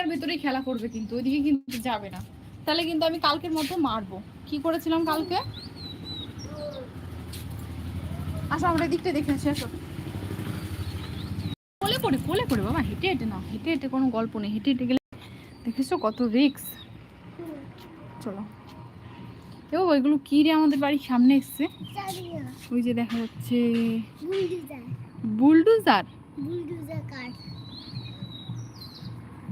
এর ভেতরেই খেলা করবে কিন্তু ওইদিকে কিন্তু যাবে না। তাহলে কিন্তু আমি কালকের মতো মারবো। কি করেছিলাম কালকে? আসো আমরা এদিকটা দেখে আসি আসো। কোলে করে কোলে করে বাবা হেঁটে হেঁটে না হেঁটে হেঁটে কোনো গল্প নেই হেঁটে হেঁটে গেলে দেখেছ কত রিক্স চলো। এও ওইগুলো কি রে আমাদের বাড়ির সামনে এসছে? ওই যে দেখা যাচ্ছে বুলডোজার। বুলডোজার? বুলডোজার কার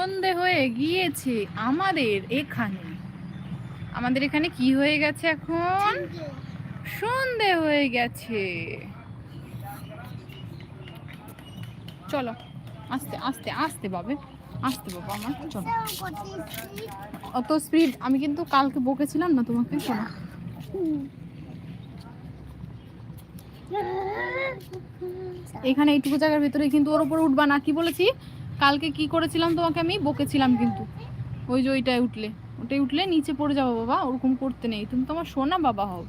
সন্ধে হয়ে গিয়েছে আমাদের এখানে। আমাদের এখানে কি হয়ে গেছে এখন? সন্ধে হয়ে গেছে। চলো, আস্তে আস্তে আস্তে বাবে, আস্তে বাবা আমার, চলো। অত স্পিড আমি কিন্তু কালকে বকেছিলাম না তোমাকে শোনো এখানে এইটুকু জায়গার ভিতরে কিন্তু ওর উপরে উঠবা না, কি বলেছি? কালকে কি করেছিলাম তোমাকে আমি বকেছিলাম কিন্তু ওই যে ওইটায় উঠলে ওটাই উঠলে নিচে পড়ে যাব বাবা ওরকম করতে নেই তুমি তোমার সোনা বাবা হও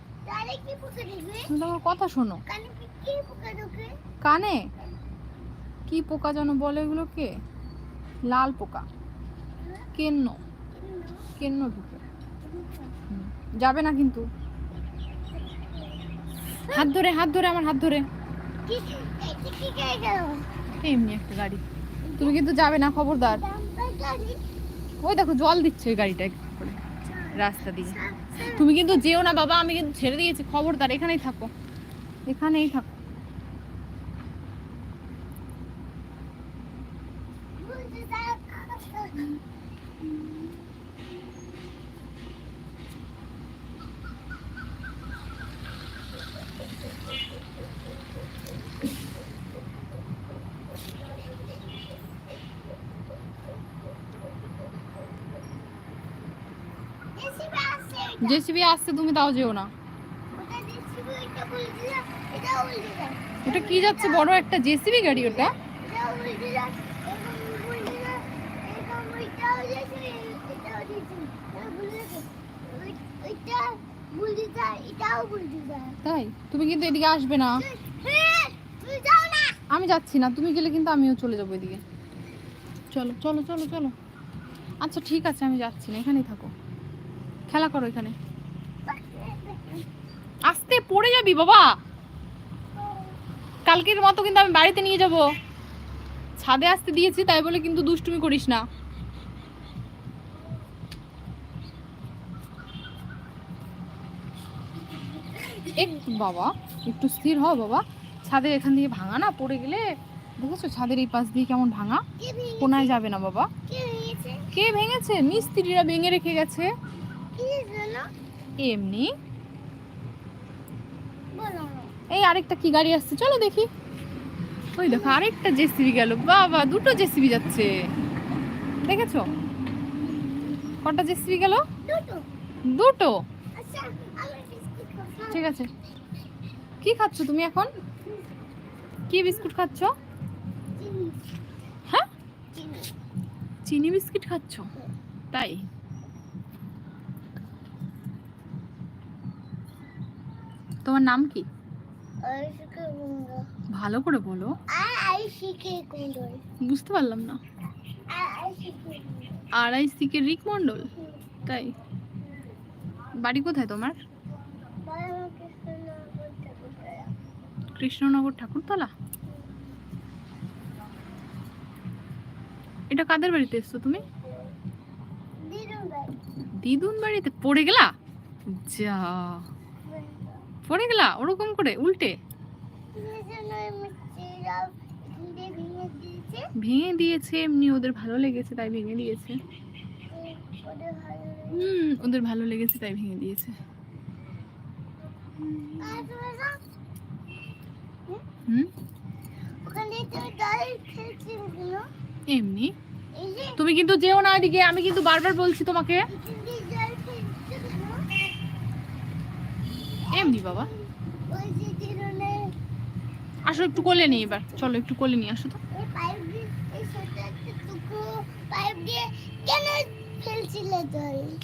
তুমি তোমার কথা শোনো কানে কি পোকা যেন বলে এগুলোকে লাল পোকা কেন্ন কেন্ন ঢুকে যাবে না কিন্তু হাত ধরে হাত ধরে আমার হাত ধরে এমনি একটা গাড়ি তুমি কিন্তু যাবে না, খবরদার। ওই দেখো, জল দিচ্ছে ওই গাড়িটা রাস্তা দিয়ে। তুমি কিন্তু যেও না বাবা, আমি কিন্তু ছেড়ে দিয়েছি, খবরদার, এখানেই থাকো। এখানেই থাকো। জেসিবি আসছে, তুমি তাও যেও না। ওটা কি যাচ্ছে, বড় একটা জেসিবি গাড়ি ওটা? তাই? তুমি কিন্তু এদিকে আসবে না। আমি যাচ্ছি না, তুমি গেলে কিন্তু আমিও চলে যাব এদিকে। চলো চলো চলো চলো। আচ্ছা ঠিক আছে, আমি যাচ্ছি না, এখানেই থাকো। খেলা করো এখানে আস্তে পড়ে যাবি বাবা। কালকের মতো কিন্তু আমি বাড়িতে নিয়ে যাব। ছাদে আসতে দিয়েছি তাই বলে কিন্তু দুষ্টুমি করিস না। একটু বাবা একটু স্থির হ বাবা। ছাদের এখান দিয়ে ভাঙা না পড়ে গেলে। দেখেছ ছাদের এই পাশ দিয়ে কেমন ভাঙা? কোনায় যাবে না বাবা। কে ভেঙেছে? মিস্ত্রিরা ভেঙে রেখে গেছে? এমনি? এই আরেকটা কি গাড়ি আসছে? চলো দেখি। ওই দেখো আরেকটা জেসিবি গেল। বাবা দুটো জেসিবি যাচ্ছে। দেখেছ? কটা জেসিবি গেল? দুটো। আচ্ছা। ঠিক আছে। কি খাচ্ছ তুমি এখন? কি বিস্কুট খাচ্ছ? হ্যাঁ। চিনি বিস্কিট খাচ্ছ? তাই? তোমার নাম কি? ভালো করে বলো। বুঝতে পারলাম না। আ- আইসিকে কুন্ডল। আড়াইসি কে রিক মন্ডল তাই? বাড়ি কোথায় তোমার। কৃষ্ণনগর ঠাকুরতলা? এটা কাদের বাড়িতে এসছো তুমি? দিদুন বাড়িতে পড়ে গেলা? যা। পড়ে গেলা ওরকম করে, উল্টে ভেঙে দিয়েছে? এমনি ওদের ভালো লেগেছে, তাই ভেঙে দিয়েছে হুম, ওদের ভালো লেগেছে, তাই ভেঙে দিয়েছে? এমনি তুমি কিন্তু যেও না এদিকে আমি কিন্তু বারবার বলছি তোমাকে এখান দিয়ে এমনি বাবা। আসো একটু কোলে নিই এবার। চলো একটু কোলে নিয়ে আসো তো।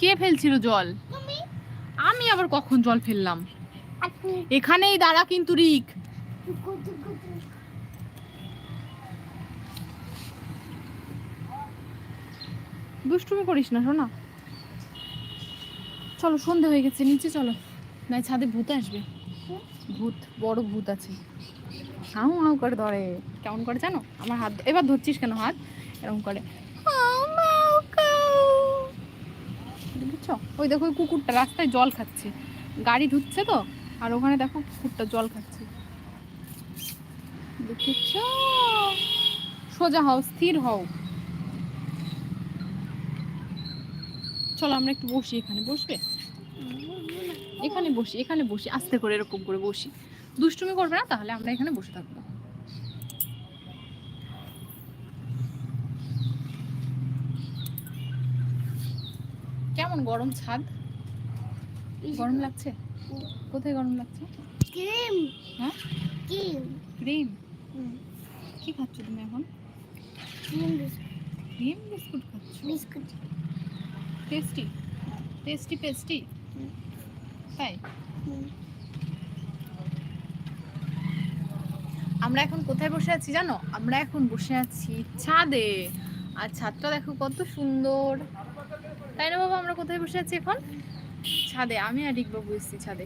কে ফেলছিল জল? আমি আবার কখন জল ফেললাম? এখানেই দাঁড়া কিন্তু রিক। দুষ্টুমি করিস না, শোনা। চলো, সন্ধে হয়ে গেছে, নিচে চলো। নাই ছাদে ভূত আসবে। ভূত, বড় ভূত আছে। হাউ হাউ করে ধরে। কেমন করে জানো? আমার হাত এবার ধরছিস কেন হাত? এরকম করে। মাউ ওই দেখো, ওই কুকুরটা রাস্তায় জল খাচ্ছে। গাড়ি ঢুকছে তো, আর ওখানে দেখো কুকুরটা জল খাচ্ছে। সোজা হও, স্থির হও। চলো, আমরা একটু বসি এখানে। বসবে? এখানে বসি এখানে বসি আস্তে করে এরকম করে বসি। দুষ্টুমি করবে না তাহলে আমরা এখানে বসে থাকব। কেমন গরম ছাদ? গরম লাগছে? কোথায় গরম লাগছে? ক্রিম। হ্যাঁ? ক্রিম। ক্রিম? কি খাচ্ছ তুমি এখন? ক্রিম ক্রিম বিস্কুট খাচ্ছ? বিস্কুট। টেস্টি টেস্টি পেস্টি তাই আমরা এখন কোথায় বসে আছি জানো? আমরা এখন বসে আছি ছাদে। আর ছাদটা দেখো কত সুন্দর। তাই না বাবা আমরা কোথায় বসে আছি এখন? ছাদে। আমি আর রিকবাবু এসেছি ছাদে।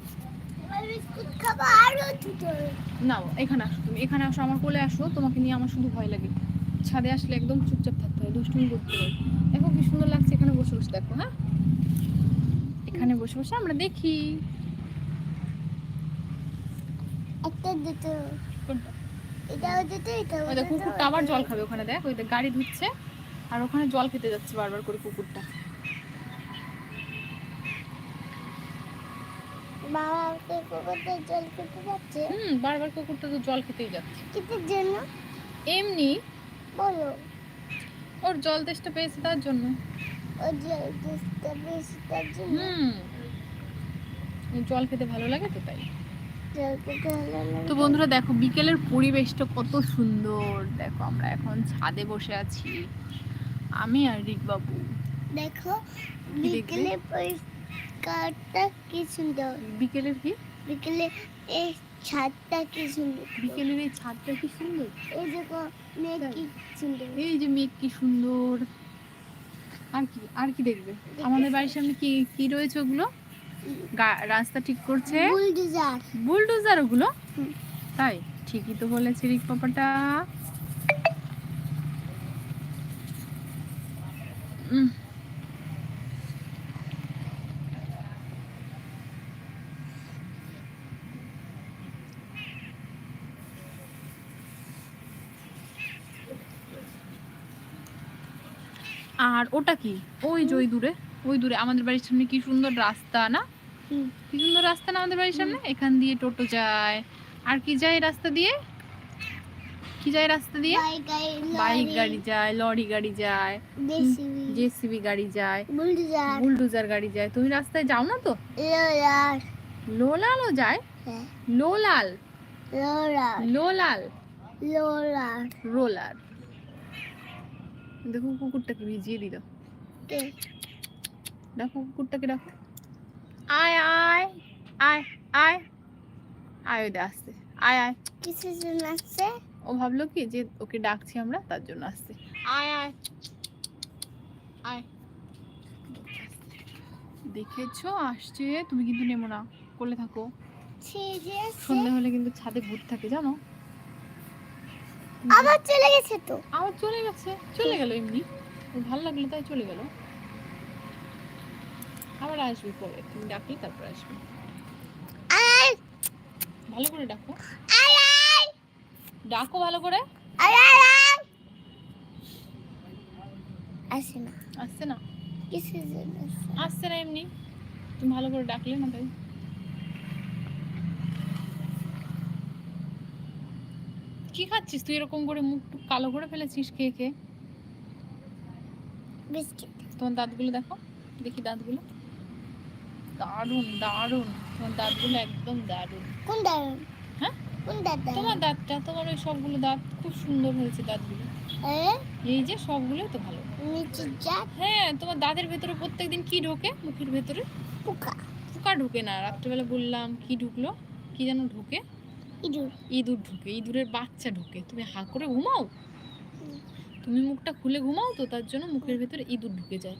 না এখানে আসো তুমি। এখানে আসো আমার কোলে আসো। তোমাকে নিয়ে আমার শুধু ভয় লাগে। ছাদে আসলে একদম চুপচাপ থাকতে হয় দুষ্টুমি করতে হয়। দেখো কি সুন্দর লাগছে এখানে বসে বসে দেখো হ্যাঁ? এখানে বসে বসে আমরা দেখি। একটা দুটো। এটাও দুটো এটাও ওই কুকুরটা আবার জল খাবে ওখানে দেখ ওই গাড়ি ধুচ্ছে আর ওখানে জল খেতে যাচ্ছে বারবার করে কুকুরটা। বাবা কুকুরটা জল খেতে যাচ্ছে। হুম বারবার কুকুরটা তো জল খেতেই যাচ্ছে। কিসের জন্য? এমনি বলো। ওর জল তেষ্টা পেয়েছে তার জন্য। জল খেতে ভালো লাগে তো তাই। তো বন্ধুরা দেখো বিকেলের পরিবেশটা কত সুন্দর। দেখো আমরা এখন ছাদে বসে আছি। আমি আর রিক বাবু দেখো দেখবে? বিকেলে পরিষ্কারটা কি সুন্দর। বিকেলের কি? বিকেলে এই ছাদটা কি সুন্দর। বিকেলের এই ছাদটা কি সুন্দর? এই দেখো মেঘ কি সুন্দর। এই যে মেঘ কি সুন্দর। আর কি আর কি দেখবে? আমাদের বাড়ির সামনে কি কি রয়েছে ওগুলো? রাস্তা ঠিক করছে। বুলডোজার বুলডোজার ওগুলো? তাই? ঠিকই তো বলেছে রিক পাপাটা। উম, আর ওটা কি? ওই যে ওই দূরে ওই দূরে আমাদের বাড়ির সামনে কি সুন্দর রাস্তা না? কি সুন্দর রাস্তা না আমাদের বাড়ির সামনে? এখান দিয়ে টোটো যায়। আর কি যায় রাস্তা দিয়ে? কি যায় রাস্তা দিয়ে? বাইক গাড়ি যায় লরি গাড়ি যায়। জেসিবি। গাড়ি যায়। বুলডোজার। গাড়ি যায়। তুমি রাস্তায় যাও না তো? লোলালও যায়? হ্যাঁ। লোলাল। লোলাল। লোলার। রোলার। দেখো কুকুরটাকে ভিজিয়ে দিল। দেখো কুকুরটাকে দেখো আয় আয় আয় আয়। আয় দে আসছে আয় আয়। কিসের জন্য আসছে? ও ভাবলো কি যে ওকে ডাকছি আমরা তার জন্য আসছে। আয় আয়। আয়। দেখেছ? আসছে। তুমি কিন্তু নেমো না। করলে থাকো। আসছে হলে কিন্তু ছাদে ভূত থাকে জানো? আবার চলে গেছে তো। আবার চলে গেছে। চলে গেল এমনি। ভালো লাগল তাই চলে গেল। আবার আসবে পরে। তুমি ডাকলে তারপর আসবে। ভালো করে ডাকো। ডাকো ভালো করে। আয় আয় আয়! আসে না। আসছে না। কিসের জন্য আসছে? আসছে না এমনি। তুমি ভালো করে ডাকলে না তাই। কি খাচ্ছিস? তুই এরকম করে মুখ টুক কালো করে ফেলেছিস খেয়ে খেয়ে বিস্কিট। তোমার দাঁতগুলো দেখো দেখি দাঁতগুলো। দারুণ দারুণ। তোমার দাঁতগুলো একদম দারুণ। কোন দাদা হ্যাঁ? কোন দাদা? তোমার দাঁতটা তোমার ওই সবগুলো দাঁত খুব সুন্দর হয়েছে দাঁতগুলো। এই যে সবগুলোই তো ভালো। হ্যাঁ তোমার দাঁতের ভেতরে প্রত্যেকদিন কি ঢোকে? মুখের ভেতরে? পোকা। পোকা ঢোকে না। রাত্রেবেলা বললাম কি ঢুকলো? কি যেন ঢোকে? ইঁদুর। ঢুকে ইঁদুরের বাচ্চা ঢুকে। তুমি হা করে ঘুমাও। তুমি মুখটা খুলে ঘুমাও তো তার জন্য মুখের ভেতরে ইঁদুর ঢুকে যায়।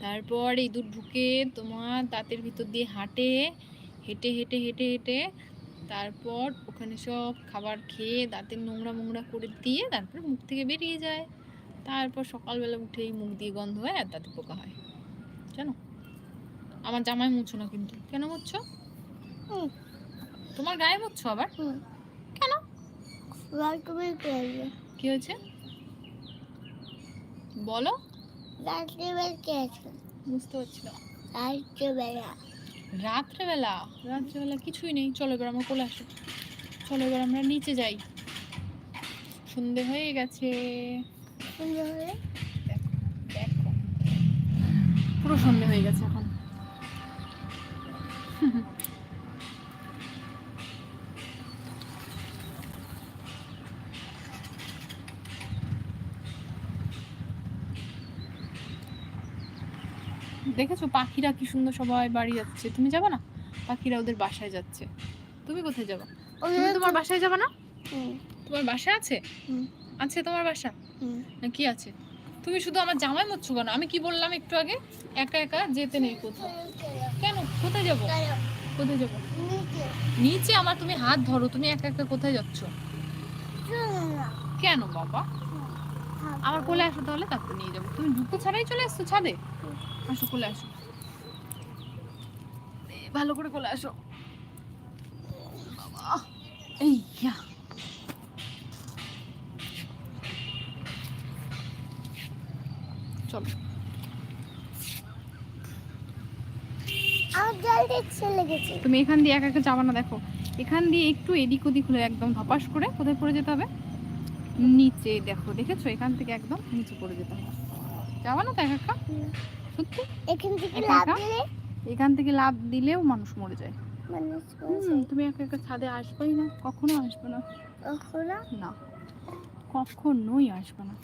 তারপর ইঁদুর ঢুকে তোমার দাঁতের ভিতর দিয়ে হাঁটে হেঁটে হেঁটে হেঁটে হেঁটে তারপর ওখানে সব খাবার খেয়ে দাঁতের নোংরা মোংরা করে দিয়ে তারপর মুখ থেকে বেরিয়ে যায়। তারপর সকালবেলা উঠেই মুখ দিয়ে গন্ধ হয় আর দাঁতে পোকা হয়। জানো? আমার জামাই মুছো না কিন্তু। কেন মুছছো। তোমার গায়ে মুছছো আবার? কেন? কি হয়েছে? বলো। বুঝতে পারছি না। রাত্রে বেলা রাত্রেবেলা? রাত্রেবেলা কিছুই নেই। চলো এবার আমরা কোলে আসো। চলো এবার আমরা নিচে যাই। সন্ধে হয়ে গেছে। পুরো সন্ধে হয়ে গেছে এখন। দেখেছ পাখিরা কি সুন্দর সবাই বাড়ি যাচ্ছে? তুমি যাবে না? পাখিরা ওদের বাসায় যাচ্ছে। তুমি কোথায় যাবে? তুমি তোমার বাসায় যাবে না? তোমার বাসা আছে? আছে তোমার বাসা? না কি আছে? তুমি শুধু আমার জামাই মরছো কেন? আমি কি বললাম একটু আগে? একা একা যেতে নেই কোথাও। কেন? কোথায় যাব? কোথায় যাব? নিচে। আমার তুমি হাত ধরো তুমি একা একা কোথায় যাচ্ছ? কেন বাবা? আমার কোলে আসো তাহলে তারপর নিয়ে যাব। তুমি জুতো ছাড়াই চলে আসছো ছাদে? আসো কোলে আসো। ভালো করে কোলে আসো। এই ইয়া। চলো। তুমি এখান দিয়ে একা একা যাবা না দেখো। এখান দিয়ে একটু এদিক ওদিক হলে একদম ধপাস করে কোথায় পড়ে যেতে হবে? নিচে দেখো দেখেছ? এখান থেকে একদম নিচে পড়ে যেতে হবে। যাবা না তো একা একা সত্যি? এখান থেকে লাভ দিলে? এখান থেকে লাভ দিলেও মানুষ মরে যায়। তুমি একা একা ছাদে আসবেই না? কখনো আসবে না। ওখানে না। কখনোই আসবে না।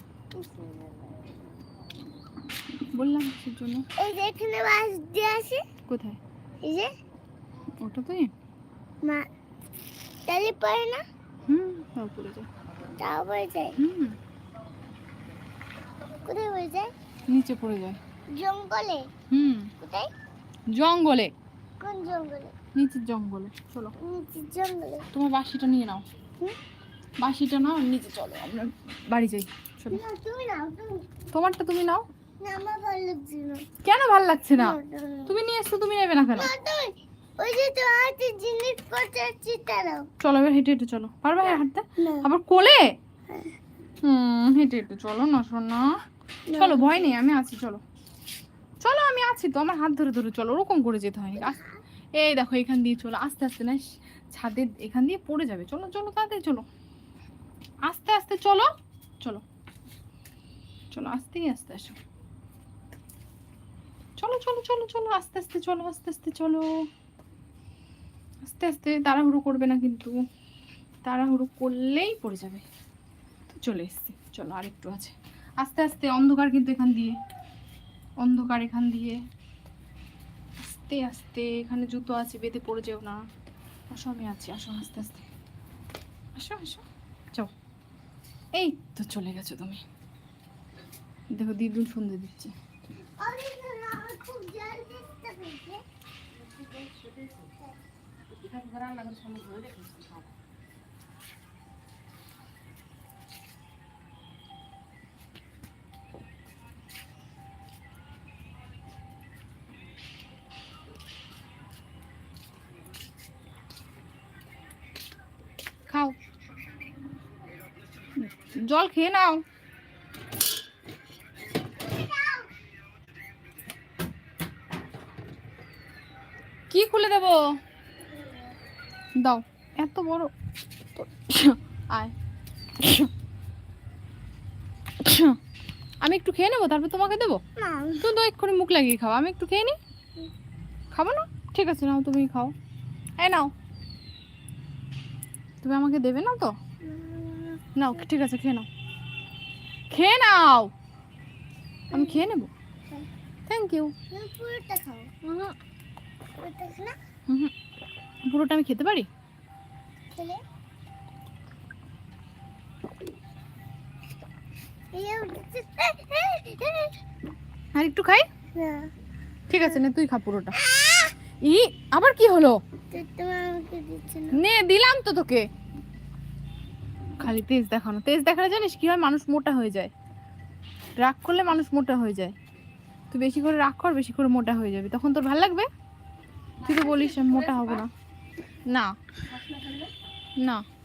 বললাম কিসের জন্য? এই যে এখানে বাস দিয়ে আসে। কোথায়? এই যে। ওটা তো মা তাহলে পড়ে না? হুম তাও পড়ে যায়। তাও পড়ে যায়। হুম। কোথায় পড়ে যায়? নিচে পড়ে যায়। জঙ্গলে? হুম। কোথায়? জঙ্গলে। কোন জঙ্গলে? নিচের জঙ্গলে। চলো। নিচে জঙ্গলে। তোমার বাঁশিটা নিয়ে নাও। হুম? বাঁশিটা নাও নিচে চলো আমরা বাড়ি যাই। চলো। তুমি নাও তোমারটা তুমি নাও। না আমার ভালো লাগছে না। কেন ভালো লাগছে না। তুমি নিয়ে এসছো তুমি নেবে না কেন? ওই যে তোমার হাতে জিনিস করতে চিন্তা চলো এবার হেঁটে হেঁটে চলো। পারবে হাঁটতে? না। আবার কোলে? হ্যাঁ। হুম হেঁটে হেঁটে চলো না শোনা। চলো ভয় নেই আমি আছি চলো। চলো আমি আছি তো আমার হাত ধরে ধরে চলো ওরকম করে যেতে হয়নি। এই দেখো এখান দিয়ে চলো আস্তে আস্তে না ছাদের এখান দিয়ে পড়ে যাবে। চলো চলো তাড়াতাড়ি চলো। আস্তে আস্তে চলো চলো। চলো আস্তেই আস্তে আসো। চলো চলো চলো চলো আস্তে আস্তে চলো আস্তে আস্তে চলো। আস্তে আস্তে তাড়াহুড়ো করবে না কিন্তু। তাড়াহুড়ো করলেই পড়ে যাবে। তো চলে এসছি। চলো আরেকটু আছে। আস্তে আস্তে অন্ধকার কিন্তু এখান দিয়ে। অন্ধকার এখান দিয়ে। আস্তে আস্তে এখানে জুতো আছে, বেঁধে পড়ে যেও না। আসো, আমি আছি। আসো, আস্তে আস্তে। আসো আসো। যাও। এই তো চলে গেছো তুমি। দেখো দিদুন সন্ধে দিচ্ছে। খাও জল খেয়ে নাও দাও। এত বড়। আয়। আমি একটু খেয়ে নেব তারপর তোমাকে দেবো? তো এক্ষুনি মুখ লাগিয়ে খাও। আমি একটু খেয়ে নিই খাব না? ঠিক আছে নাও তুমি খাও। এই নাও। তুমি আমাকে দেবে না তো? নাও ঠিক আছে খেয়ে নাও। খেয়ে নাও! আমি খেয়ে নেব। থ্যাংক ইউ পুরোটা খাও। খা না? পুরোটা আমি খেতে পারি? আর একটু খাই? ঠিক আছে, নে, তুই খা পুরোটা। ই, আবার কি হলো? না, দিলাম তো তোকে। খালি তেজ দেখানো। তেজ দেখালে জানিস কি হয়? মানুষ মোটা হয়ে যায়। রাগ করলে মানুষ মোটা হয়ে যায়। তুই বেশি করে রাগ কর, বেশি করে মোটা হয়ে যাবে। তখন তোর ভালো লাগবে? তুই তো বলিস মোটা হব না। না। না।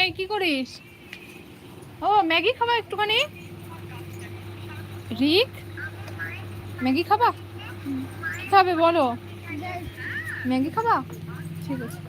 এই কি করিস ও ম্যাগি খাবা একটুখানি? রিক ম্যাগি খাবা? খাবে বলো? ম্যাগি খাবা? ঠিক আছে।